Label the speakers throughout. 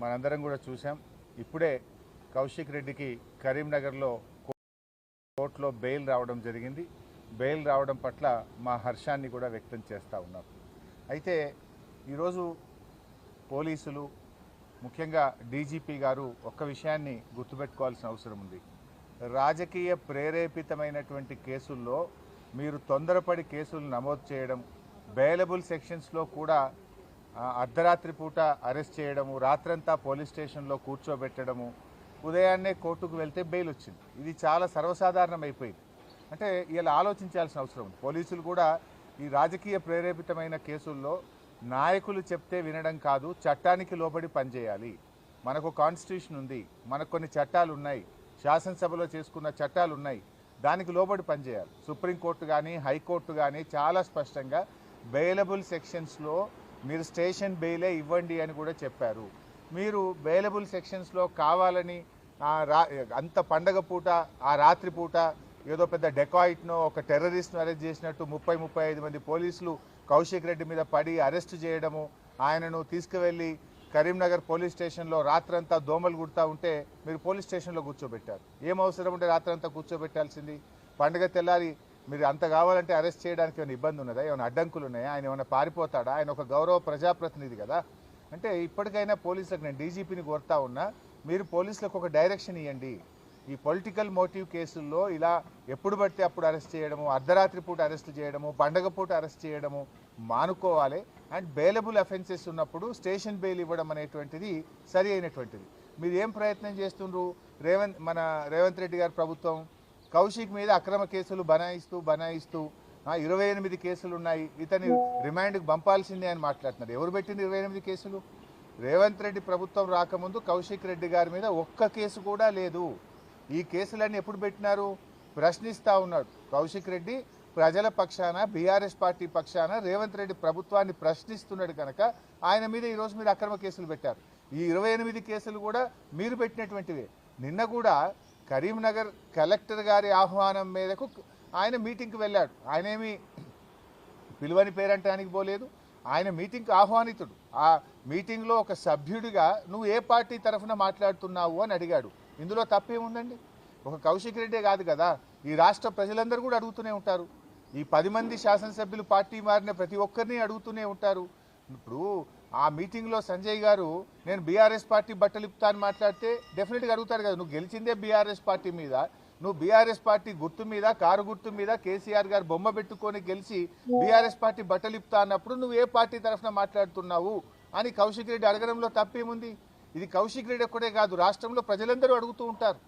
Speaker 1: మనందరం కూడా చూసాం ఇప్పుడే కౌశిక్ రెడ్డికి కరీంనగర్లో కోర్టులో బెయిల్ రావడం జరిగింది. బెయిల్ రావడం పట్ల మా హర్షాన్ని కూడా వ్యక్తం చేస్తూ ఉన్నాం. అయితే ఈరోజు పోలీసులు ముఖ్యంగా డీజీపీ గారు ఒక్క విషయాన్ని గుర్తుపెట్టుకోవాల్సిన అవసరం ఉంది. రాజకీయ ప్రేరేపితమైనటువంటి కేసుల్లో మీరు తొందరపడి కేసులు నమోదు చేయడం బెయిలబుల్ సెక్షన్స్లో కూడా అర్ధరాత్రి పూట అరెస్ట్ చేయడము రాత్రంతా పోలీస్ స్టేషన్లో కూర్చోబెట్టడము ఉదయాన్నే కోర్టుకు వెళ్తే బెయిల్ వచ్చింది. ఇది చాలా సర్వసాధారణం అయిపోయింది అంటే ఇలా ఆలోచించాల్సిన అవసరం ఉంది. పోలీసులు కూడా ఈ రాజకీయ ప్రేరేపితమైన కేసుల్లో నాయకులు చెప్తే వినడం కాదు చట్టానికి లోబడి పనిచేయాలి. మనకు కాన్స్టిట్యూషన్ ఉంది మనకు కొన్ని చట్టాలు ఉన్నాయి శాసనసభలో చేసుకున్న చట్టాలు ఉన్నాయి దానికి లోబడి పనిచేయాలి. సుప్రీంకోర్టు కానీ హైకోర్టు కానీ చాలా స్పష్టంగా బెయిలబుల్ సెక్షన్స్లో మీరు స్టేషన్ బెయిలే ఇవ్వండి అని కూడా చెప్పారు. మీరు బెయిలబుల్ సెక్షన్స్లో కావాలని రా అంత పండగ పూట ఆ రాత్రి పూట ఏదో పెద్ద డెకాయిట్నో ఒక టెర్రరిస్ట్ను అరెస్ట్ చేసినట్టు ముప్పై ముప్పై ఐదు మంది పోలీసులు కౌశిక్ రెడ్డి మీద పడి అరెస్ట్ చేయడము ఆయనను తీసుకువెళ్ళి కరీంనగర్ పోలీస్ స్టేషన్లో రాత్రంతా దోమలు గుడతా ఉంటే మీరు పోలీస్ స్టేషన్లో కూర్చోబెట్టారు. ఏం అవసరం ఉంటే రాత్రంతా కూర్చోబెట్టాల్సింది. పండగ తెల్లారి మీరు అంత కావాలంటే అరెస్ట్ చేయడానికి ఏమైనా ఇబ్బంది ఉన్నదా? ఏమైనా అడ్డంకులు ఉన్నాయా? ఆయన ఏమైనా పారిపోతాడా? ఆయన ఒక గౌరవ ప్రజాప్రతినిధి కదా. అంటే ఇప్పటికైనా పోలీసులకు నేను డీజీపీని కోరుతా ఉన్నా మీరు పోలీసులకు ఒక డైరెక్షన్ ఇవ్వండి ఈ పొలిటికల్ మోటివ్ కేసుల్లో ఇలా ఎప్పుడు పడితే అప్పుడు అరెస్ట్ చేయడము అర్ధరాత్రి పూట అరెస్ట్ చేయడము పండగ పూట అరెస్ట్ చేయడము మానుకోవాలి. అండ్ బెయిలబుల్ అఫెన్సెస్ ఉన్నప్పుడు స్టేషన్ బెయిల్ ఇవ్వడం అనేటువంటిది సరి అయినటువంటిది. మీరు ఏం ప్రయత్నం చేస్తుండ్రు? రేవంత్ మన రేవంత్ రెడ్డి గారి ప్రభుత్వం కౌశిక్ మీద అక్రమ కేసులు బనాయిస్తూ బనాయిస్తూ ఇరవై ఎనిమిది కేసులు ఉన్నాయి. ఇతని రిమాండ్కి పంపాల్సిందే అని మాట్లాడుతున్నారు. ఎవరు పెట్టింది ఇరవై ఎనిమిది కేసులు? రేవంత్ రెడ్డి ప్రభుత్వం రాకముందు కౌశిక్ రెడ్డి గారి మీద ఒక్క కేసు కూడా లేదు. ఈ కేసులన్నీ ఎప్పుడు పెట్టినారు? ప్రశ్నిస్తూ ఉన్నాడు. కౌశిక్ రెడ్డి ప్రజల పక్షాన బీఆర్ఎస్ పార్టీ పక్షాన రేవంత్ రెడ్డి ప్రభుత్వాన్ని ప్రశ్నిస్తున్నాడు కనుక ఆయన మీద ఈరోజు మీరు అక్రమ కేసులు పెట్టారు. ఈ ఇరవై ఎనిమిది కేసులు కూడా మీరు పెట్టినటువంటివే. నిన్న కూడా కరీంనగర్ కలెక్టర్ గారి ఆహ్వానం మేరకు ఆయన మీటింగ్కి వెళ్ళాడు. ఆయనేమి పిలువని పేరంటానికి పోలేదు. ఆయన మీటింగ్కి ఆహ్వానితుడు. ఆ మీటింగ్లో ఒక సభ్యుడిగా నువ్వు ఏ పార్టీ తరఫున మాట్లాడుతున్నావు అని అడిగాడు. ఇందులో తప్పేముందండి? ఒక కౌశిక్ రెడ్డే కాదు కదా. ఈ రాష్ట్ర ప్రజలందరూ కూడా అడుగుతూనే ఉంటారు. ఈ పది మంది శాసనసభ్యులు పార్టీ మారిన ప్రతి ఒక్కరిని అడుగుతూనే ఉంటారు. ఇప్పుడు ఆ మీటింగ్లో సంజయ్ గారు నేను బీఆర్ఎస్ పార్టీ బట్టలు అని మాట్లాడితే డెఫినెట్గా అడుగుతారు కదా నువ్వు గెలిచిందే బీఆర్ఎస్ పార్టీ మీద నువ్వు బీఆర్ఎస్ పార్టీ గుర్తు మీద కారు గుర్తు మీద కేసీఆర్ గారు బొమ్మ పెట్టుకొని గెలిచి బీఆర్ఎస్ పార్టీ బట్టలు ఇప్పుతా అన్నప్పుడు నువ్వు ఏ పార్టీ తరఫున మాట్లాడుతున్నావు? అని కౌశిక్ రెడ్డి అడగడంలో తప్పేముంది? ఇది కౌశిక్ రెడ్డి ఒక్కడే కాదు రాష్ట్రంలో ప్రజలందరూ అడుగుతూ ఉంటారు.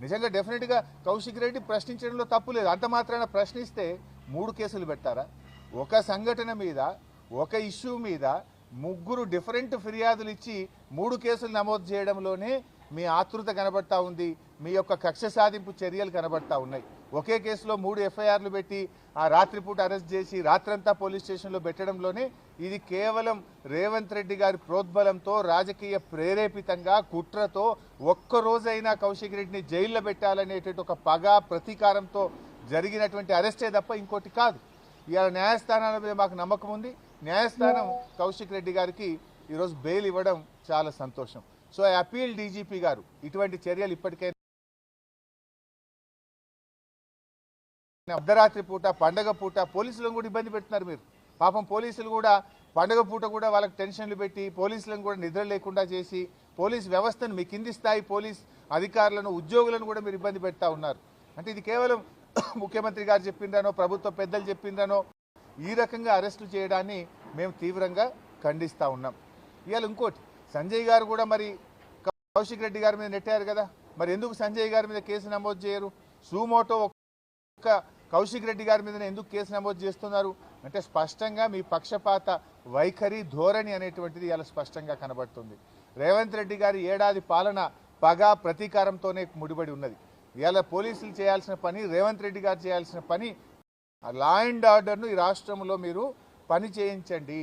Speaker 1: నిజంగా డెఫినెట్గా కౌశిక్ రెడ్డి ప్రశ్నించడంలో తప్పు లేదు. అంత మాత్రాన ప్రశ్నిస్తే మూడు కేసులు పెట్టారా? ఒక సంఘటన మీద ఒక ఇష్యూ మీద ముగ్గురు డిఫరెంట్ ఫిర్యాదులు ఇచ్చి మూడు కేసులు నమోదు చేయడంలోనే మీ ఆతృత కనబడతా ఉంది. మీ యొక్క కక్ష సాధింపు చర్యలు కనబడతా ఉన్నాయి. ఒకే కేసులో మూడు ఎఫ్ఐఆర్లు పెట్టి ఆ రాత్రిపూట అరెస్ట్ చేసి రాత్రంతా పోలీస్ స్టేషన్లో పెట్టడంలోనే ఇది కేవలం రేవంత్ రెడ్డి గారి ప్రోద్బలంతో రాజకీయ ప్రేరేపితంగా కుట్రతో ఒక్క రోజైనా కౌశిక్ రెడ్డిని జైల్లో పెట్టాలనేటువంటి ఒక పగ ప్రతీకారంతో జరిగినటువంటి అరెస్టే తప్ప ఇంకోటి కాదు. ఇవాళ న్యాయస్థానాల మీద మాకు నమ్మకం ఉంది. న్యాయస్థానం కౌశిక్ రెడ్డి గారికి ఈరోజు బెయిల్ ఇవ్వడం చాలా సంతోషం. సో ఐ అపీల్ డీజీపీ గారు ఇటువంటి చర్యలు ఇప్పటికైనా అర్ధరాత్రి పూట పండగ పూట పోలీసులను కూడా ఇబ్బంది పెడుతున్నారు మీరు. పాపం పోలీసులు కూడా పండగ పూట కూడా వాళ్ళకి టెన్షన్లు పెట్టి పోలీసులను కూడా నిద్ర లేకుండా చేసి పోలీస్ వ్యవస్థను మీ కింది స్థాయి పోలీస్ అధికారులను ఉద్యోగులను కూడా మీరు ఇబ్బంది పెడతా ఉన్నారు. అంటే ఇది కేవలం ముఖ్యమంత్రి గారు చెప్పిండ్రనో ప్రభుత్వ పెద్దలు చెప్పిండ్రనో ఈ రకంగా అరెస్టులు చేయడాన్ని మేము తీవ్రంగా ఖండిస్తూ ఉన్నాం. ఇవాళ ఇంకోటి సంజయ్ గారు కూడా మరి కౌశిక్ రెడ్డి గారి మీద నెట్టారు కదా. మరి ఎందుకు సంజయ్ గారి మీద కేసు నమోదు చేయరు? సుమోటో ఒక్క కౌశిక్ రెడ్డి గారి మీద ఎందుకు కేసు నమోదు చేస్తున్నారు? అంటే స్పష్టంగా మీ పక్షపాత వైఖరి ధోరణి అనేటువంటిది ఇలా స్పష్టంగా కనబడుతుంది. రేవంత్ రెడ్డి గారి ఏడాది పాలన పగ ప్రతీకారంతోనే ముడిపడి ఉన్నది. ఇవాళ పోలీసులు చేయాల్సిన పని రేవంత్ రెడ్డి గారు చేయాల్సిన పని లా అండ్ ఆర్డర్ను ఈ రాష్ట్రంలో మీరు పని చేయించండి.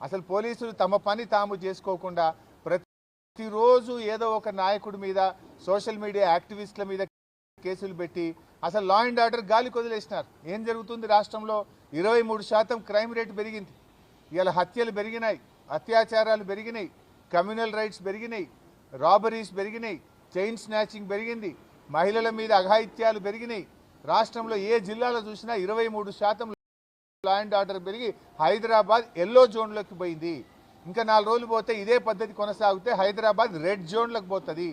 Speaker 1: అసలు పోలీసులు తమ పని తాము చేసుకోకుండా ప్రతిరోజు ఏదో ఒక నాయకుడి మీద సోషల్ మీడియా యాక్టివిస్టుల మీద కేసులు పెట్టి అసలు లా అండ్ ఆర్డర్ గాలి కొదిలేసినారు. ఏం జరుగుతుంది రాష్ట్రంలో? ఇరవై మూడు శాతం క్రైమ్ రేట్ పెరిగింది. ఇవాళ హత్యలు పెరిగినాయి అత్యాచారాలు పెరిగినాయి కమ్యూనల్ రైట్స్ పెరిగినాయి రాబరీస్ పెరిగినాయి చైన్ స్నాచింగ్ పెరిగింది మహిళల మీద అఘాయిత్యాలు పెరిగినాయి రాష్ట్రంలో ఏ జిల్లాలో చూసినా ఇరవై మూడు శాతం లా అండ్ ఆర్డర్ పెరిగి హైదరాబాద్ ఎల్లో జోన్లోకి పోయింది. ఇంకా నాలుగు రోజులు పోతే ఇదే పద్ధతి కొనసాగితే హైదరాబాద్ రెడ్ జోన్లోకి పోతుంది.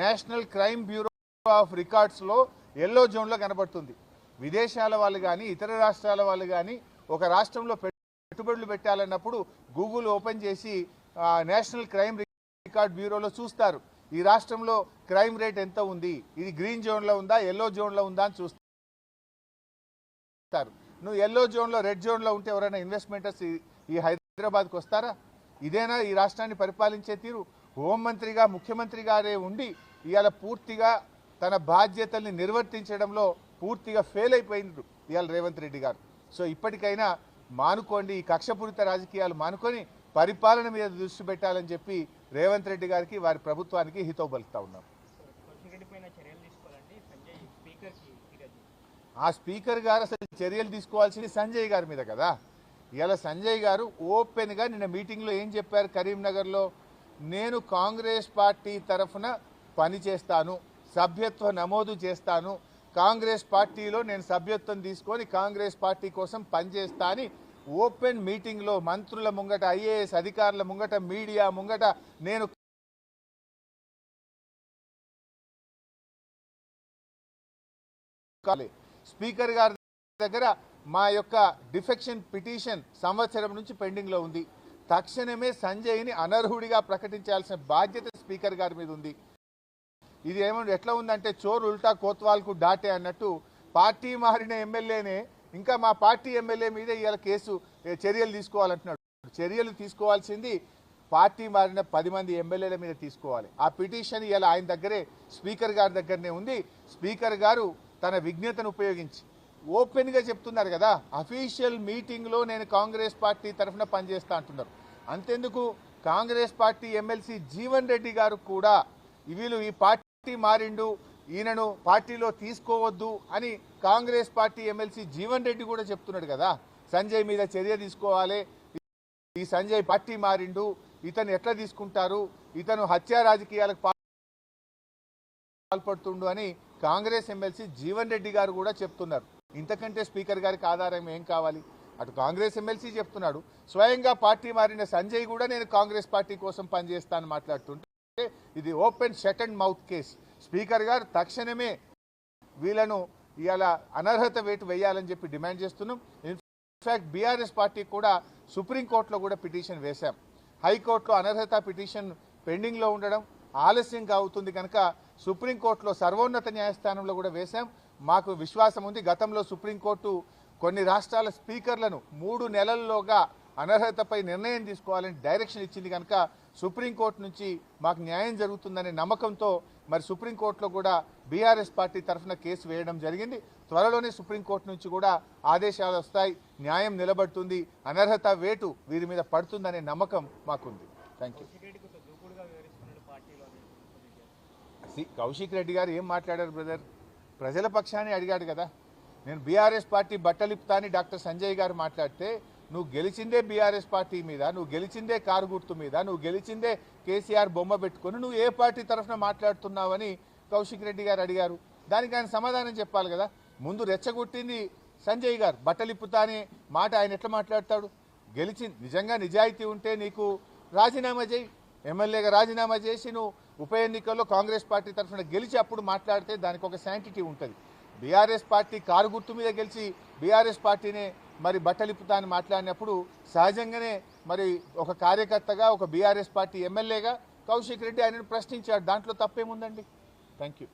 Speaker 1: నేషనల్ క్రైమ్ బ్యూరో ఆఫ్ రికార్డ్స్లో ఎల్లో జోన్లో కనబడుతుంది. విదేశాల వాళ్ళు కానీ ఇతర రాష్ట్రాల వాళ్ళు కానీ ఒక రాష్ట్రంలో పెట్టుబడులు పెట్టాలన్నప్పుడు గూగుల్ ఓపెన్ చేసి నేషనల్ క్రైమ్ రికార్డ్ బ్యూరోలో చూస్తారు. ఈ రాష్ట్రంలో క్రైమ్ రేట్ ఎంత ఉంది? ఇది గ్రీన్ జోన్లో ఉందా ఎల్లో జోన్లో ఉందా అని చూస్తారు. ఇస్తారు నువ్వు ఎల్లో జోన్లో రెడ్ జోన్లో ఉంటే ఎవరైనా ఇన్వెస్ట్మెంటర్స్ ఈ- హైదరాబాద్కి వస్తారా? ఇదేనా ఈ రాష్ట్రాన్ని పరిపాలించే తీరు? హోంమంత్రిగా ముఖ్యమంత్రి గారే ఉండి ఇవాళ పూర్తిగా తన బాధ్యతల్ని నిర్వర్తించడంలో పూర్తిగా ఫెయిల్ అయిపోయిండ్రు ఇవాళ రేవంత్ రెడ్డి గారు. సో ఇప్పటికైనా మానుకోండి ఈ కక్షపూరిత రాజకీయాలు మానుకొని పరిపాలన మీద దృష్టి పెట్టాలని చెప్పి రేవంత్ రెడ్డి గారికి వారి ప్రభుత్వానికి హితవు పలుకుతా ఉన్నాం
Speaker 2: కౌశిక్ పైన చర్యలు తీసుకోవాలంటే సంజయ్ స్పీకర్కి ఫిర్యాదు చేశారు.
Speaker 1: ఆ స్పీకర్ గారు అసలు చర్యలు తీసుకోవాల్సింది సంజయ్ గారి మీద కదా. ఇలా సంజయ్ గారు ఓపెన్గా నిన్న మీటింగ్లో ఏం చెప్పారు? కరీంనగర్లో నేను కాంగ్రెస్ పార్టీ తరఫున పని చేస్తాను సభ్యత్వ నమోదు చేస్తాను కాంగ్రెస్ పార్టీలో నేను సభ్యత్వం తీసుకొని కాంగ్రెస్ పార్టీ కోసం పనిచేస్తా అని ఓపెన్ మీటింగ్లో మంత్రుల ముంగట ఐఏఎస్ అధికారుల ముంగట మీడియా ముంగట నేను కాలే. స్పీకర్ గారి దగ్గర మా యొక్క డిఫెక్షన్ పిటిషన్ సంవత్సరం నుంచి పెండింగ్లో ఉంది. తక్షణమే సంజయ్ని అనర్హుడిగా ప్రకటించాల్సిన బాధ్యత స్పీకర్ గారి మీద ఉంది. ఇది ఏమంటే ఎట్లా ఉందంటే చోరు ఉల్టా కోత్వాల్కు డాటే అన్నట్టు పార్టీ మారిన ఎమ్మెల్యేనే ఇంకా మా పార్టీ ఎమ్మెల్యే మీద ఇవాళ కేసు చర్యలు తీసుకోవాలంటున్నాడు. చర్యలు తీసుకోవాల్సింది పార్టీ మారిన పది మంది ఎమ్మెల్యేల మీద తీసుకోవాలి. ఆ పిటిషన్ ఇవాళ ఆయన దగ్గరే స్పీకర్ గారి దగ్గరనే ఉంది. స్పీకర్ గారు తన విజ్ఞతను ఉపయోగించి. ఓపెన్గా చెప్తున్నారు కదా అఫీషియల్ మీటింగ్లో నేను కాంగ్రెస్ పార్టీ తరఫున పనిచేస్తా అంటున్నారు. అంతెందుకు? Congress party MLC Jeevan Reddy garu కూడా వీళ్ళు ఈ పార్టీ మారిండు ఈయనను పార్టీలో తీసుకోవద్దు అని Congress party MLC Jeevan Reddy కూడా చెప్తున్నాడు కదా. సంజయ్ మీద చర్య తీసుకోవాలి. ఈ సంజయ్ పార్టీ మారిండు ఇతను ఎట్లా తీసుకుంటారు? ఇతను హత్యా రాజకీయాలకు పాల్పడుతుండు అని కాంగ్రెస్ ఎమ్మెల్సీ జీవన్ రెడ్డి గారు కూడా చెప్తున్నారు. ఇంతకంటే స్పీకర్ గారికి ఆధారం ఏం కావాలి? అటు కాంగ్రెస్ ఎమ్మెల్సీ చెప్తున్నాడు. స్వయంగా పార్టీ మారిన సంజయ్ కూడా నేను కాంగ్రెస్ పార్టీ కోసం పనిచేస్తాను మాట్లాడుతుంటే ఇది open shut and mouth case. Speaker garu తక్షణమే వీళ్ళను ఇవాళ అనర్హత వేటు వేయాలని చెప్పి డిమాండ్ చేస్తున్నాం. ఇన్ఫాక్ట్ బీఆర్ఎస్ పార్టీ కూడా సుప్రీంకోర్టులో కూడా పిటిషన్ వేశాం. హైకోర్టులో అనర్హత పిటిషన్ పెండింగ్లో ఉండడం ఆలస్యంగా అవుతుంది కనుక సుప్రీంకోర్టులో సర్వోన్నత న్యాయస్థానంలో కూడా వేశాం. మాకు విశ్వాసం ఉంది. గతంలో సుప్రీంకోర్టు కొన్ని రాష్ట్రాల స్పీకర్లను మూడు నెలల్లోగా అనర్హతపై నిర్ణయం తీసుకోవాలని డైరెక్షన్ ఇచ్చింది కనుక సుప్రీంకోర్టు నుంచి మాకు న్యాయం జరుగుతుందనే నమ్మకంతో మరి సుప్రీంకోర్టులో కూడా బీఆర్ఎస్ పార్టీ తరఫున కేసు వేయడం జరిగింది. త్వరలోనే సుప్రీంకోర్టు నుంచి కూడా ఆదేశాలు వస్తాయి. న్యాయం నిలబడుతుంది. అనర్హత వేటు వీరి మీద పడుతుందనే నమ్మకం మాకుంది. థ్యాంక్ యూ కౌశిక్ రెడ్డి గారు ఏం మాట్లాడారు బ్రదర్? ప్రజల పక్షాన్ని అడిగాడు కదా. నేను బీఆర్ఎస్ పార్టీ బట్టలిప్తా అని డాక్టర్ సంజయ్ గారు మాట్లాడితే నువ్వు గెలిచిందే బీఆర్ఎస్ పార్టీ మీద నువ్వు గెలిచిందే కారు గుర్తు మీద నువ్వు గెలిచిందే కేసీఆర్ బొమ్మ పెట్టుకొని నువ్వు ఏ పార్టీ తరఫున మాట్లాడుతున్నావని కౌశిక్ రెడ్డి గారు అడిగారు. దానికి ఆయన సమాధానం చెప్పాలి కదా. ముందు రెచ్చగొట్టింది సంజయ్ గారు. బట్టలిప్పుతా అనే మాట ఆయన ఎట్లా మాట్లాడతాడు? గెలిచి నిజంగా నిజాయితీ ఉంటే నీకు రాజీనామా చేయి. ఎమ్మెల్యేగా రాజీనామా చేసి నువ్వు ఉప ఎన్నికల్లో కాంగ్రెస్ పార్టీ తరఫున గెలిచి అప్పుడు మాట్లాడితే దానికి ఒక శాంటిటీ ఉంటుంది. బీఆర్ఎస్ పార్టీ కారు గుర్తు మీద గెలిచి బీఆర్ఎస్ పార్టీనే మరి బట్టలిప్పుతా అని మాట్లాడినప్పుడు సహజంగానే మరి ఒక కార్యకర్తగా ఒక బీఆర్ఎస్ పార్టీ ఎమ్మెల్యేగా కౌశిక్ రెడ్డి ఆయనను ప్రశ్నించాడు. దాంట్లో తప్పేముందండి? Thank you